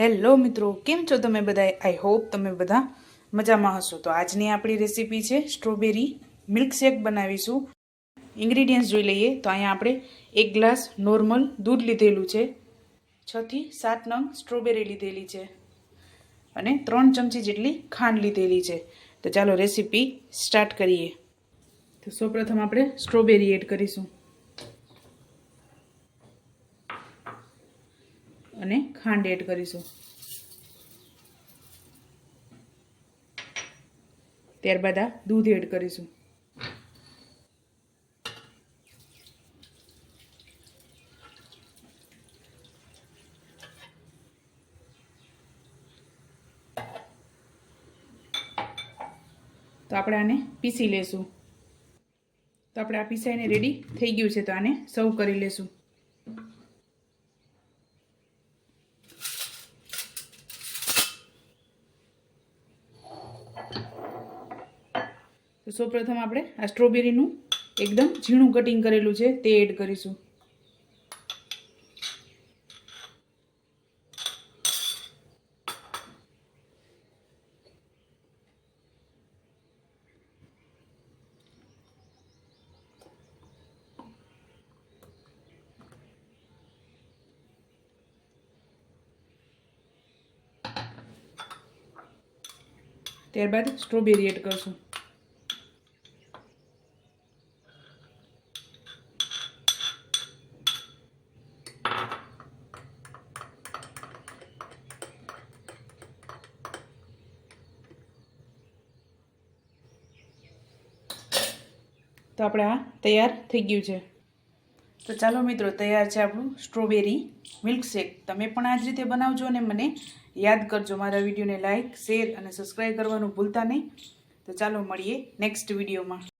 Hello મિત્રો, કેમ છો તમે બધા આઈ હોપ તમે બધા મજામાં હશો. તો આજની આપણી રેસીપી છે સ્ટ્રોબેરી મિલ્કશેક બનાવીશું. ઇન્ગ્રીડિયન્ટ્સ જોઈ લઈએ. તો અહીંયા આપણે એક ગ્લાસ નોર્મલ દૂધ લીધેલું છે. છથી સાત નંગ સ્ટ્રોબેરી લીધેલી છે. અને ત્રણ ચમચી જેટલી ખાંડ લીધેલી છે. તો ચાલો રેસીપી સ્ટાર્ટ કરીએ. તો સૌપ્રથમ આપણે સ્ટ્રોબેરી એડ કરીશું. અને ખાંડ એડ કરીશું. ત્યારબાદ આ દૂધ એડ કરીશું. તો આપણે આને પીસી લેશું. તો આપણે આ પીસાઈને રેડી થઈ ગયું છે, તો આને સર્વ કરી લેશું. તો સૌપ્રથમ આપણે આ સ્ટ્રોબેરીનું એકદમ ઝીણું કટિંગ કરેલું છે, તે એડ કરીશું. ત્યારબાદ સ્ટ્રોબેરી એડ કરશું. તો આપણે આ તૈયાર થઈ ગયું છે. તો ચાલો મિત્રો, તૈયાર છે આપણું સ્ટ્રોબેરી મિલ્કશેક તમે પણ આ જ રીતે બનાવજો અને મને યાદ કરજો મારા વિડીયોને લાઇક શેર અને સબસ્ક્રાઈબ કરવાનું ભૂલતા નહીં. તો ચાલો મળીએ નેક્સ્ટ વિડીયોમાં.